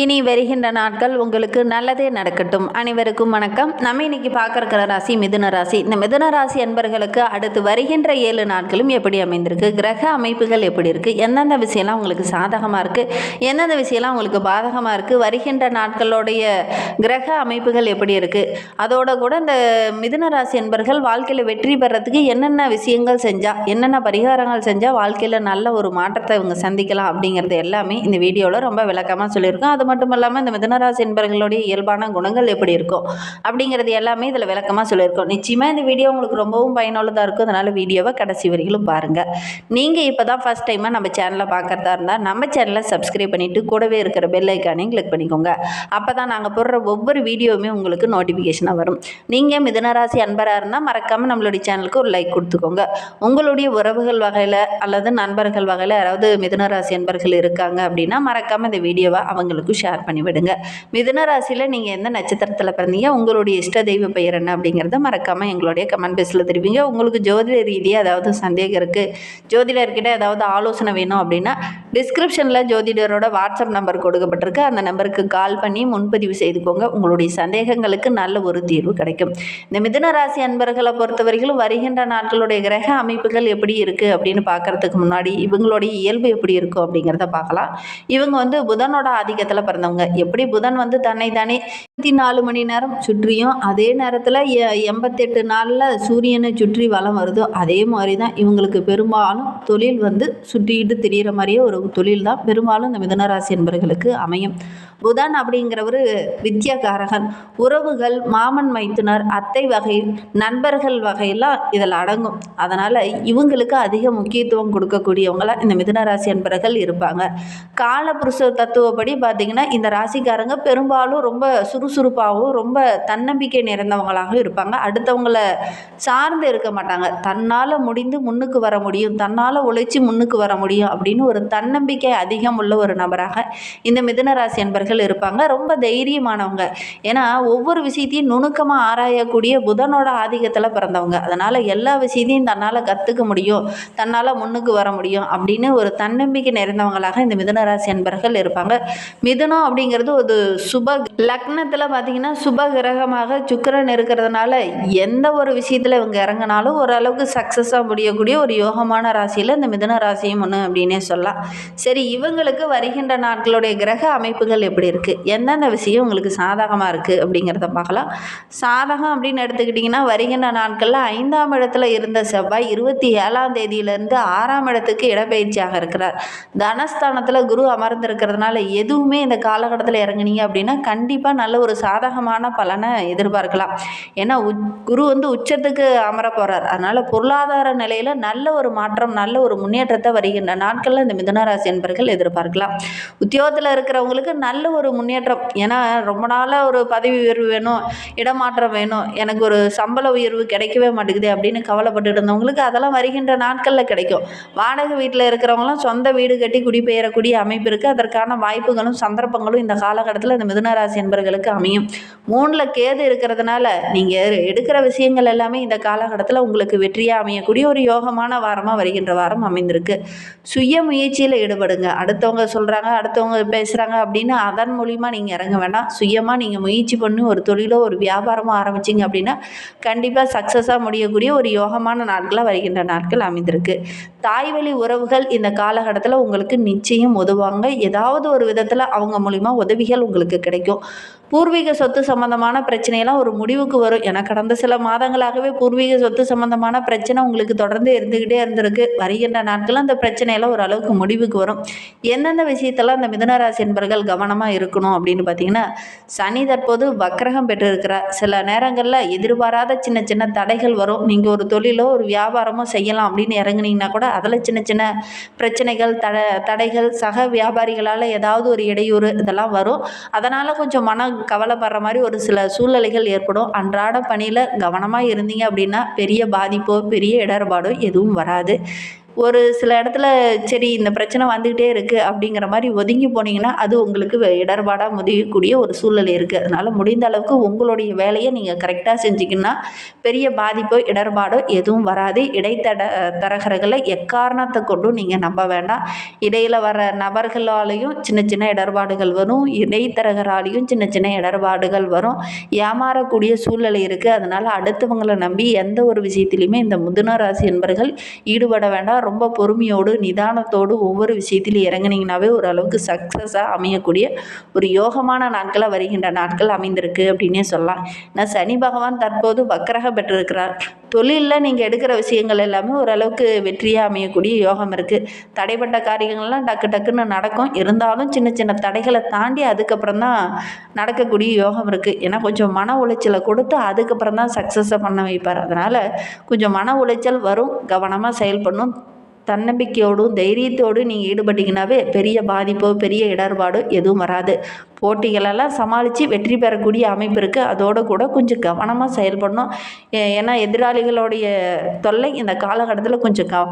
இனி வருகின்ற நாட்கள் உங்களுக்கு நல்லதே நடக்கட்டும். அனைவருக்கும் வணக்கம். நம்ம இன்னைக்கு பார்க்கற ராசி மிதுன ராசி. இந்த மிதுன ராசி என்பர்களுக்கு அடுத்து வருகின்ற ஏழு நாட்களும் எப்படி அமைந்திருக்கு? கிரக அமைப்புகள் எப்படி இருக்கு? எந்தெந்த விஷயம்லாம் உங்களுக்கு சாதகமாக இருக்கு? எந்தெந்த விஷயம்லாம் உங்களுக்கு பாதகமாக இருக்கு? வருகின்ற நாட்களுடைய கிரக அமைப்புகள் எப்படி இருக்கு? அதோட கூட இந்த மிதுன ராசி என்பர்கள் வாழ்க்கையில் வெற்றி பெறத்துக்கு என்னென்ன விஷயங்கள் செஞ்சால் என்னென்ன பரிகாரங்கள் செஞ்சால் வாழ்க்கையில் நல்ல ஒரு மாற்றத்தை இவங்க சந்திக்கலாம் அப்படிங்கிறது எல்லாமே இந்த வீடியோவில் ரொம்ப விளக்கமாக சொல்லியிருக்கோம். அது மட்டும் இல்லாமல் இந்த மிதனராசி என்பர்களுடைய இயல்பான குணங்கள் எப்படி இருக்கும் அப்படிங்கிறது எல்லாமே இதில் விளக்கமாக சொல்லியிருக்கோம். நிச்சயமாக இந்த வீடியோ உங்களுக்கு ரொம்பவும் பயனுள்ளதாக இருக்கும். அதனால் வீடியோவை கடைசி வரையிலும் பாருங்கள் நீங்கள் இப்போ தான் ஃபஸ்ட் டைமாக நம்ம சேனலை பார்க்குறதா இருந்தால் நம்ம சேனலை சப்ஸ்கிரைப் பண்ணிவிட்டு கூடவே இருக்கிற பெல் ஐக்கானையும் கிளிக் பண்ணிக்கோங்க. அப்போ தான் நாங்கள் போடுற ஒவ்வொரு வீடியோவுமே உங்களுக்கு நோட்டிஃபிகேஷனாக வரும். நீங்கள் மிதனராசி அன்பராக இருந்தால் மறக்காமல் நம்மளுடைய சேனலுக்கு ஒரு லைக் கொடுத்துக்கோங்க. உங்களுடைய உறவுகள் வகையில் அல்லது நண்பர்கள் வகையில் யாராவது மிதனராசி அன்பர்கள் இருக்காங்க அப்படின்னா மறக்காமல் இந்த வீடியோவை அவங்களுக்கு ஷேர் பண்ணி விடுங்க மிதுன ராசியில் நீங்கள் எந்த நட்சத்திரத்தில் பிறந்தீங்க? உங்களுடைய இஷ்ட தெய்வ பெயர் என்ன அப்படிங்கிறத மறக்காமல் எங்களுடைய கமெண்ட் பேஸில் தெரிவிங்க. உங்களுக்கு ஜோதிட ரீதியாக ஏதாவது சந்தேகம் இருக்குது ஜோதிடர்கிட்ட ஏதாவது ஆலோசனை வேணும் அப்படின்னா டிஸ்கிரிப்ஷனில் ஜோதிடரோட வாட்ஸ்அப் நம்பர் கொடுக்கப்பட்டிருக்கு. அந்த நம்பருக்கு கால் பண்ணி முன்பதிவு செய்துக்கோங்க. உங்களுடைய சந்தேகங்களுக்கு நல்ல ஒரு தீர்வு கிடைக்கும். இந்த மிதுன ராசி அன்பர்களை பொறுத்தவரையிலும் வருகின்ற நாட்களுடைய கிரக அமைப்புகள் எப்படி இருக்குது அப்படின்னு பார்க்கறதுக்கு முன்னாடி இவங்களுடைய இயல்பு எப்படி இருக்கும் அப்படிங்கிறத பார்க்கலாம். இவங்க வந்து புதனோட ஆதிக்கத்தில் பிறந்தவங்க எப்படி புதன் வந்து தன்னை தானே இருபத்தி நாலு மணி நேரம் சுற்றியும் அதே நேரத்தில் எண்பத்தெட்டு நாளில் சூரியனை சுற்றி வளம் வருதோ அதே மாதிரி தான் இவங்களுக்கு பெரும்பாலும் தொழில் வந்து சுற்றிக்கிட்டு திரியிற மாதிரியே ஒரு தொழில் தான் பெரும்பாலும் இந்த மிதனராசி என்பவர்களுக்கு அமையும். புதன் அப்படிங்கிறவர் வித்யாகாரகன் உறவுகள் மாமன் மைத்துனர் அத்தை வகை நண்பர்கள் வகையெல்லாம் இதில் அடங்கும். அதனால் இவங்களுக்கு அதிக முக்கியத்துவம் கொடுக்கக்கூடியவங்களாக இந்த மிதுன ராசி இருப்பாங்க. காலபுருஷ தத்துவப்படி பார்த்திங்கன்னா இந்த ராசிக்காரங்க பெரும்பாலும் ரொம்ப சுறுசுறுப்பாகவும் ரொம்ப தன்னம்பிக்கை நிறைந்தவங்களாக இருப்பாங்க. அடுத்தவங்கள சார்ந்து இருக்க மாட்டாங்க. தன்னால் முடிந்து முன்னுக்கு வர முடியும் தன்னால் உழைச்சி முன்னுக்கு வர முடியும் அப்படின்னு ஒரு தன்னம்பிக்கை அதிகம் உள்ள ஒரு நபராக இந்த மிதுன ராசி நண்பர்கள் இருப்பாங்க. ரொம்ப தைரியமானவங்க. ஏன்னா ஒவ்வொரு விஷயத்தையும் நுணுக்கமாக ஆராயக்கூடிய புதனோட ஆதிக்கத்தில் பிறந்தவங்க. அதனால் எல்லா விஷயத்தையும் தன்னால் கற்றுக்க முடியும். தன்னால் முன்னுக்கு வர முடியும் அப்படின்னு ஒரு தன்னம்பிக்கை நிறைந்தவங்களாக இந்த மிதுனராசி ராசி இருப்பாங்க. மிதுனம் அப்படிங்கிறது ஒரு சுப லக்னத்தில் பார்த்தீங்கன்னா சுப கிரகமாக சுக்கரன் இருக்கிறதுனால எந்த ஒரு விஷயத்தில் இவங்க இறங்கினாலும் ஓரளவுக்கு சக்ஸஸாக முடியக்கூடிய ஒரு யோகமான ராசியில் இந்த மிதுன ராசியும் ஒன்று அப்படின்னே சொல்லலாம். சரி இவங்களுக்கு வருகின்ற நாட்களுடைய கிரக அமைப்புகள் எப்படி இருக்குது எந்தெந்த விஷயம் உங்களுக்கு சாதகமாக இருக்குது அப்படிங்கிறத பார்க்கலாம். சாதகம் அப்படின்னு எடுத்துக்கிட்டிங்கன்னா வருகின்ற நாட்களில் ஐந்தாம் இடத்துல இருந்த செவ்வாய் இருபத்தி ஏழாம் தேதியிலேருந்து ஆறாம் இடத்துக்கு இடப்பெயர்ச்சியாக இருக்கிறார். தனஸ்தானத்தில் குரு அமர்ந்திருக்கிறதுனால எதுவுமே இந்த காலகட்டத்தில் இறங்குனீங்க அப்படின்னா கண்டிப்பாக நல்ல ஒரு சாதகமான பலனை எதிர்பார்க்கலாம். ஏன்னா உ குரு வந்து உச்சத்துக்கு அமர போகிறார் அதனால் பொருளாதார நிலையில் நல்ல ஒரு மாற்றம் நல்ல ஒரு முன்னேற்றத்தை வருகின்ற நாட்களில் இந்த மிதுனராசி என்பர்கள் எதிர்பார்க்கலாம். உத்தியோகத்தில் இருக்கிறவங்களுக்கு நல்ல ஒரு முன்னேற்றம். ஏன்னா ரொம்ப நாளாக ஒரு பதவி உயர்வு வேணும் இடமாற்றம் வேணும். எனக்கு ஒரு சம்பள உயர்வு கிடைக்கவே மாட்டேங்குது அப்படின்னு கவலைப்பட்டு இருந்தவங்களுக்கு அதெல்லாம் வருகின்ற நாட்களில் கிடைக்கும். வாடகை வீட்டில் இருக்கிறவங்களாம் சொந்த வீடு கட்டி குடிபெயரக்கூடிய அமைப்பு இருக்குது அதற்கான வாய்ப்புகளும் சந்தர்ப்பங்களும் இந்த காலகட்டத்தில் இந்த மிதுனராசி என்பர்களுக்கு அமையும். மூணில் கேது இருக்கிறதுனால நீங்கள் எடுக்கிற விஷயங்கள் எல்லாமே இந்த காலகட்டத்தில் உங்களுக்கு வெற்றியாக அமையக்கூடிய ஒரு யோகமான வாரமாக வருகின்ற வாரம் அமைந்திருக்கு. சுய முயற்சியில் ஈடுபடுங்க. அடுத்தவங்க சொல்கிறாங்க அடுத்தவங்க பேசுகிறாங்க அப்படின்னு அதன் மூலிமா நீங்கள் இறங்க வேண்டாம். சுயமாக நீங்கள் முயற்சி பண்ணி. ஒரு தொழிலோ ஒரு வியாபாரமோ ஆரம்பிச்சிங்க அப்படின்னா கண்டிப்பாக சக்ஸஸாக முடியக்கூடிய ஒரு யோகமான நாட்களாக வருகின்ற நாட்கள் அமைந்திருக்கு. தாய்வழி உறவுகள் இந்த காலகட்டத்தில் உங்களுக்கு நிச்சயம் உதவுவாங்க. ஏதாவது ஒரு விதத்தில் அவங்க மூலிமா உதவிகள் உங்களுக்கு கிடைக்கும். பூர்வீக சொத்து சம்மந்தமான பிரச்சனையெல்லாம் ஒரு முடிவுக்கு வரும். ஏன்னா கடந்த சில மாதங்களாகவே பூர்வீக சொத்து சம்மந்தமான பிரச்சனை உங்களுக்கு தொடர்ந்து இருந்துக்கிட்டே இருந்திருக்கு. வருகின்ற நாட்கள் அந்த பிரச்சனையெல்லாம் ஒரு அளவுக்கு முடிவுக்கு வரும். எந்தெந்த விஷயத்தெல்லாம் அந்த மிதனராசி என்பர்கள் கவனமாக இருக்கணும் அப்படின்னு பார்த்தீங்கன்னா சனி தற்போது வக்கரகம் பெற்றிருக்கிறார். சில நேரங்களில் எதிர்பாராத சின்ன சின்ன தடைகள் வரும். நீங்கள் ஒரு தொழிலோ ஒரு வியாபாரமோ செய்யலாம் அப்படின்னு இறங்குனீங்கன்னா கூட அதில் சின்ன சின்ன பிரச்சனைகள் தட தடைகள் சக வியாபாரிகளால் ஏதாவது ஒரு இடையூறு இதெல்லாம் வரும். அதனால் கொஞ்சம் மன கவலைப்படுற மாதிரி ஒரு சில சூழ்நிலைகள் ஏற்படும். அன்றாட பணியில் கவனமாக இருந்தீங்க அப்படின்னா பெரிய பாதிப்போ பெரிய இடர்பாடோ எதுவும் வராது. ஒரு சில இடத்துல சரி இந்த பிரச்சனை வந்துக்கிட்டே இருக்குது அப்படிங்கிற மாதிரி ஒதுங்கி போனீங்கன்னா அது உங்களுக்கு இடர்பாடாக முதியக்கூடிய ஒரு சூழ்நிலை இருக்குது அதனால் முடிந்த அளவுக்கு உங்களுடைய வேலையை நீங்கள் கரெக்டாக செஞ்சிங்கன்னா பெரிய பாதிப்போ இடர்பாடோ எதுவும் வராது. இடைத்தட தரகர்களை எக்காரணத்தை கொண்டும் நீங்கள் நம்ப வேண்டாம். இடையில் வர நபர்களாலேயும் சின்ன சின்ன இடர்பாடுகள் வரும். இடைத்தரகராலையும் சின்ன சின்ன இடர்பாடுகள் வரும். ஏமாறக்கூடிய சூழ்நிலை இருக்குது அதனால் அடுத்தவங்களை நம்பி எந்த ஒரு விஷயத்திலையுமே இந்த மிதுன ராசி என்பர்கள் ஈடுபட வேண்டாம். ரொம்ப பொறுமையோடு நிதானத்தோடு ஒவ்வொரு விஷயத்திலும் இறங்குனீங்கனாவே ஓரளவுக்கு சக்ஸஸாக அமையக்கூடிய ஒரு யோகமான நாட்களாக வருகின்ற நாட்கள் அமைந்திருக்கு அப்படின்னே சொல்லலாம். ஏன்னா சனி பகவான் தற்போது வக்கரக பெற்றிருக்கிறார். தொழிலில் நீங்கள் எடுக்கிற விஷயங்கள் எல்லாமே ஓரளவுக்கு வெற்றியாக அமையக்கூடிய யோகம் இருக்குது தடைப்பட்ட காரியங்கள்லாம் டக்கு டக்குன்னு நடக்கும். இருந்தாலும் சின்ன சின்ன தடைகளை தாண்டி அதுக்கப்புறம் தான் நடக்கக்கூடிய யோகம் இருக்குது ஏன்னா கொஞ்சம் மன உளைச்சலை கொடுத்து அதுக்கப்புறம் தான் சக்ஸஸை பண்ண வைப்பார். அதனால் கொஞ்சம் மன உளைச்சல் வரும். கவனமாக செயல்படணும். தன்னம்பிக்கையோடும் தைரியத்தோடும் நீங்கள் ஈடுபட்டீங்கன்னாவே பெரிய பாதிப்போ பெரிய இடர்பாடோ எதுவும் வராது. போட்டிகளெல்லாம் சமாளித்து வெற்றி பெறக்கூடிய அமைப்பு இருக்குது அதோடு கூட கொஞ்சம் கவனமாக செயல்படணும். ஏன்னா எதிராளிகளுடைய தொல்லை இந்த காலகட்டத்தில் கொஞ்சம் க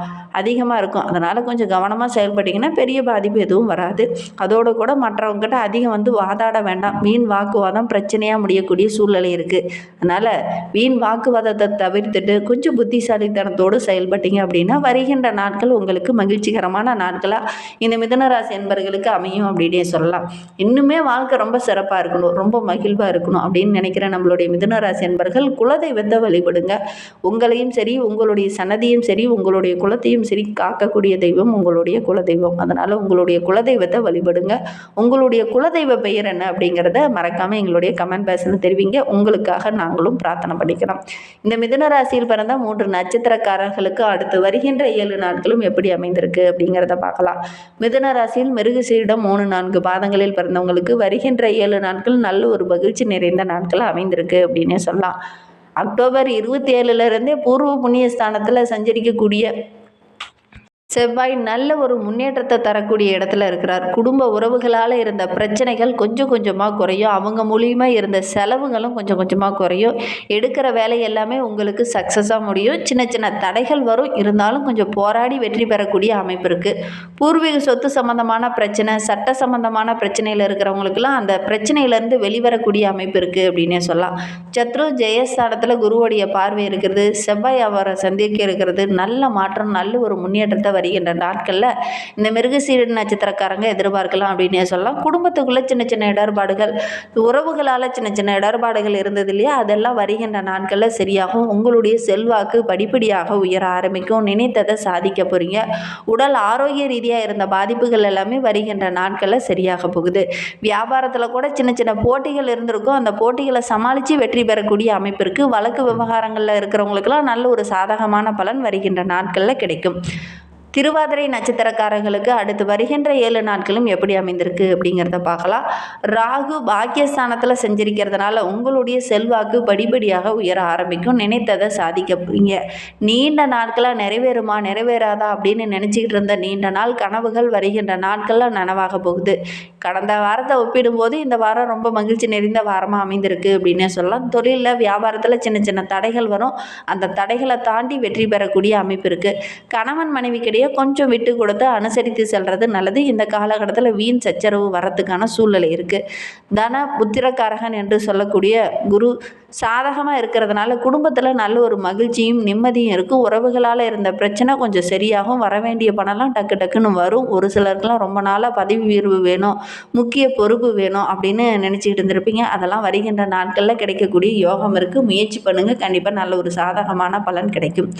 அதிகமாக இருக்கும். அதனால் கொஞ்சம் கவனமாக செயல்பட்டிங்கன்னா பெரிய பாதிப்பு எதுவும் வராது. அதோடு கூட மற்றவங்ககிட்ட அதிகம் வந்து வாதாட வேண்டாம். வீண் வாக்குவாதம் பிரச்சனையாக முடியக்கூடிய சூழ்நிலை இருக்குது அதனால் வீண் வாக்குவாதத்தை தவிர்த்துட்டு கொஞ்சம் புத்திசாலித்தனத்தோடு செயல்பட்டீங்க அப்படின்னா வருகின்ற நாட்கள் உங்களுக்கு மகிழ்ச்சிகரமான நாட்களாக இந்த மிதனராசி என்பர்களுக்கு அமையும் அப்படின்னே சொல்லலாம். இன்னுமே வாழ்க்கை ரொம்ப சிறப்பாக இருக்கணும் ரொம்ப மகிழ்வாக இருக்கணும் அப்படின்னு நினைக்கிற நம்மளுடைய மிதுனராசி என்பர்கள் குலதெய்வத்தை வழிபடுங்க. உங்களையும் சரி உங்களுடைய சன்னதியும் சரி உங்களுடைய குலத்தையும் சரி காக்கக்கூடிய தெய்வம் உங்களுடைய குலதெய்வம். அதனால் உங்களுடைய குலதெய்வத்தை வழிபடுங்க. உங்களுடைய குலதெய்வ பெயர் என்ன அப்படிங்கிறத மறக்காமல் எங்களுடைய கமெண்ட் பாக்ஸில் தெரிவிங்க. உங்களுக்காக நாங்களும் பிரார்த்தனை பண்ணிக்கிறோம். இந்த மிதுன ராசியில் பிறந்த மூன்று நட்சத்திரக்காரர்களுக்கு அடுத்து வருகின்ற ஏழு நாட்களும் எப்படி அமைந்திருக்கு அப்படிங்கிறத பார்க்கலாம். மிதுன ராசியில் மிருகசீரிடம் மூணு நான்கு பாதங்களில் பிறந்தவங்களுக்கு வருகின்ற ஏழு நாட்கள் நல்ல ஒரு மகிழ்ச்சி நிறைந்த நாட்கள் அமைந்திருக்கு அப்படின்னே சொல்லலாம். அக்டோபர் இருபத்தி ஏழுலேருந்தே பூர்வ புண்ணிய ஸ்தானத்தில் சஞ்சரிக்கக்கூடிய செவ்வாய் நல்ல ஒரு முன்னேற்றத்தை தரக்கூடிய இடத்துல இருக்கிறார். குடும்ப உறவுகளால் இருந்த பிரச்சனைகள் கொஞ்சம் கொஞ்சமாக குறையும். அவங்க மூலியமாக இருந்த செலவுகளும் கொஞ்சம் கொஞ்சமாக குறையும். எடுக்கிற வேலை எல்லாமே உங்களுக்கு சக்ஸஸாக முடியும். சின்ன சின்ன தடைகள் வரும். இருந்தாலும் கொஞ்சம் போராடி வெற்றி பெறக்கூடிய அமைப்பு இருக்குது பூர்வீக சொத்து சம்மந்தமான பிரச்சனை சட்ட சம்மந்தமான பிரச்சனையில் இருக்கிறவங்களுக்கெல்லாம் அந்த பிரச்சனையிலேருந்து வெளிவரக்கூடிய அமைப்பு இருக்குது அப்படின்னே சொல்லலாம். சத்ரு ஜெயஸ்தானத்தில் குருவுடைய பார்வை இருக்கிறது. செவ்வாய் அவரை சந்திக்க இருக்கிறது. நல்ல மாற்றம் நல்ல ஒரு முன்னேற்றத்தை வருகின்ற நாட்களில் இந்த மிருகசீர நட்சத்திரக்காரங்க எதிர்பார்க்கலாம் அப்படின்னே சொல்லலாம். குடும்பத்துக்குள்ளே சின்ன சின்ன இடர்பாடுகள் உறவுகளால் சின்ன சின்ன இடர்பாடுகள் இருந்தது இல்லையா? அதெல்லாம் வருகின்ற நாட்களில் சரியாகும். உங்களுடைய செல்வாக்கு படிப்படியாக உயர ஆரம்பிக்கும். நினைத்ததை சாதிக்க போகிறீங்க உடல் ஆரோக்கிய ரீதியாக இருந்த பாதிப்புகள் எல்லாமே வருகின்ற நாட்களில் சரியாக போகுது. வியாபாரத்தில் கூட சின்ன சின்ன போட்டிகள் இருந்திருக்கும். அந்த போட்டிகளை சமாளித்து வெற்றி பெறக்கூடிய அமைப்பு இருக்குது வழக்கு விவகாரங்களில் இருக்கிறவங்களுக்கெல்லாம் நல்ல ஒரு சாதகமான பலன் வருகின்ற நாட்களில் கிடைக்கும். திருவாதிரை நட்சத்திரக்காரர்களுக்கு அடுத்து வருகின்ற ஏழு நாட்களும் எப்படி அமைந்திருக்கு அப்படிங்கிறத பார்க்கலாம். ராகு பாக்கியஸ்தானத்தில் செஞ்சிருக்கிறதுனால உங்களுடைய செல்வாக்கு படிப்படியாக உயர ஆரம்பிக்கும். நினைத்ததை சாதிக்க போறீங்க. நீண்ட நாட்களாக நிறைவேறுமா நிறைவேறாதா அப்படின்னு நினச்சிக்கிட்டு இருந்த நீண்ட நாள் கனவுகள் வருகின்ற நாட்களில் நனவாக போகுது. கடந்த வாரத்தை ஒப்பிடும்போது இந்த வாரம் ரொம்ப மகிழ்ச்சி நிறைந்த வாரமாக அமைந்திருக்கு அப்படின்னே சொல்லலாம். தொழிலில் வியாபாரத்தில் சின்ன சின்ன தடைகள் வரும். அந்த தடைகளை தாண்டி வெற்றி பெறக்கூடிய அமைப்பு இருக்குது கணவன் மனைவிக்கிடையே கொஞ்சம் விட்டு கொடுத்து அனுசரித்து செல்வது நல்லது. இந்த காலகட்டத்தில் வீண் சச்சரவு வரத்துக்கான சூழ்நிலை இருக்குது தன புத்திரக்காரகன் என்று சொல்லக்கூடிய குரு சாதகமாக இருக்கிறதுனால குடும்பத்தில் நல்ல ஒரு மகிழ்ச்சியும் நிம்மதியும் இருக்கும். உறவுகளால் இருந்த பிரச்சனை கொஞ்சம் சரியாகும். வர வேண்டிய பணம்லாம் டக்கு டக்குன்னு வரும். ஒரு சிலருக்குலாம் ரொம்ப நாளாக பதவி உயர்வு வேணும். முக்கிய பொறுப்பு வேணும் அப்படின்னு நினச்சிக்கிட்டு இருந்திருப்பீங்க. அதெல்லாம் வருகின்ற நாட்களில் கிடைக்கக்கூடிய யோகம் இருக்குது முயற்சி பண்ணுங்கள் கண்டிப்பாக நல்ல ஒரு சாதகமான பலன் கிடைக்கும்.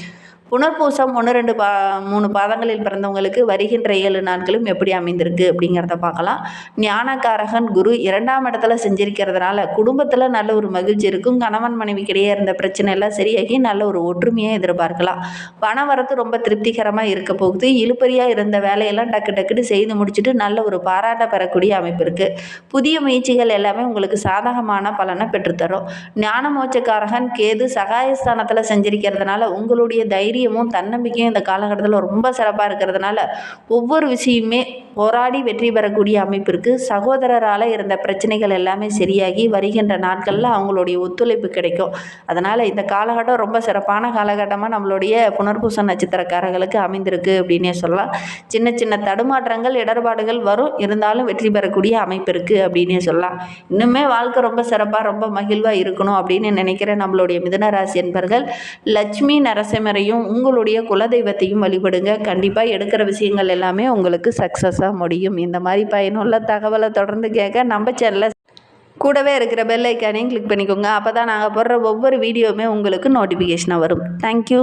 புனர்பூசம் ஒன்று ரெண்டு பா மூணு பாதங்களில் பிறந்தவங்களுக்கு வருகின்ற ஏழு நாட்களும் எப்படி அமைந்திருக்கு அப்படிங்கிறத பார்க்கலாம். ஞானக்காரகன் குரு இரண்டாம் இடத்துல செஞ்சிருக்கிறதுனால குடும்பத்தில் நல்ல ஒரு மகிழ்ச்சி இருக்கும். கணவன் மனைவிக்கிடையே இருந்த பிரச்சனை எல்லாம் சரியாகி நல்ல ஒரு ஒற்றுமையை எதிர்பார்க்கலாம். பண வரத்து ரொம்ப திருப்திகரமாக இருக்க போகுது. இழுப்பறியாக இருந்த வேலையெல்லாம் டக்கு டக்குன்னு செய்து முடிச்சுட்டு நல்ல ஒரு பாராட்ட பெறக்கூடிய அமைப்பு இருக்குது புதிய முயற்சிகள் எல்லாமே உங்களுக்கு சாதகமான பலனை பெற்றுத்தரும். ஞானமோச்சக்காரகன் கேது சகாயஸ்தானத்தில் செஞ்சிருக்கிறதுனால உங்களுடைய தைரியம் தைரியமும் தன்னம்பிக்கையும் இந்த காலகட்டத்தில் ரொம்ப சிறப்பாக இருக்கிறதுனால ஒவ்வொரு விஷயமே போராடி வெற்றி பெறக்கூடிய அமைப்பு இருக்குது சகோதரரால் இருந்த பிரச்சனைகள் எல்லாமே சரியாகி வருகின்ற நாட்களில் அவங்களுடைய ஒத்துழைப்பு கிடைக்கும். அதனால் இந்த காலகட்டம் ரொம்ப சிறப்பான காலகட்டமாக நம்மளுடைய புனர்பூச நட்சத்திரக்காரர்களுக்கு அமைந்திருக்கு அப்படின்னே சொல்லலாம். சின்ன சின்ன தடுமாற்றங்கள் இடர்பாடுகள் வரும். இருந்தாலும் வெற்றி பெறக்கூடிய அமைப்பு இருக்குது அப்படின்னே சொல்லலாம். இன்னுமே வாழ்க்கை ரொம்ப சிறப்பாக ரொம்ப மகிழ்வாக இருக்கணும் அப்படின்னு நினைக்கிற நம்மளுடைய மிதனராசி என்பர்கள் லட்சுமி நரசிம்மரையும் உங்களுடைய குலதெய்வத்தையும் வழிபடுங்க. கண்டிப்பாக எடுக்கிற விஷயங்கள் எல்லாமே உங்களுக்கு சக்ஸஸாக முடியும். இந்த மாதிரி பயனுள்ள தகவலை தொடர்ந்து கேட்க நம்ம சேனலை கூடவே இருக்கிற பெல் ஐக்கானையும் கிளிக் பண்ணிக்கோங்க. அப்போ தான் நாங்கள் போடுற ஒவ்வொரு வீடியோவுமே உங்களுக்கு நோட்டிஃபிகேஷனாக வரும். தேங்க்யூ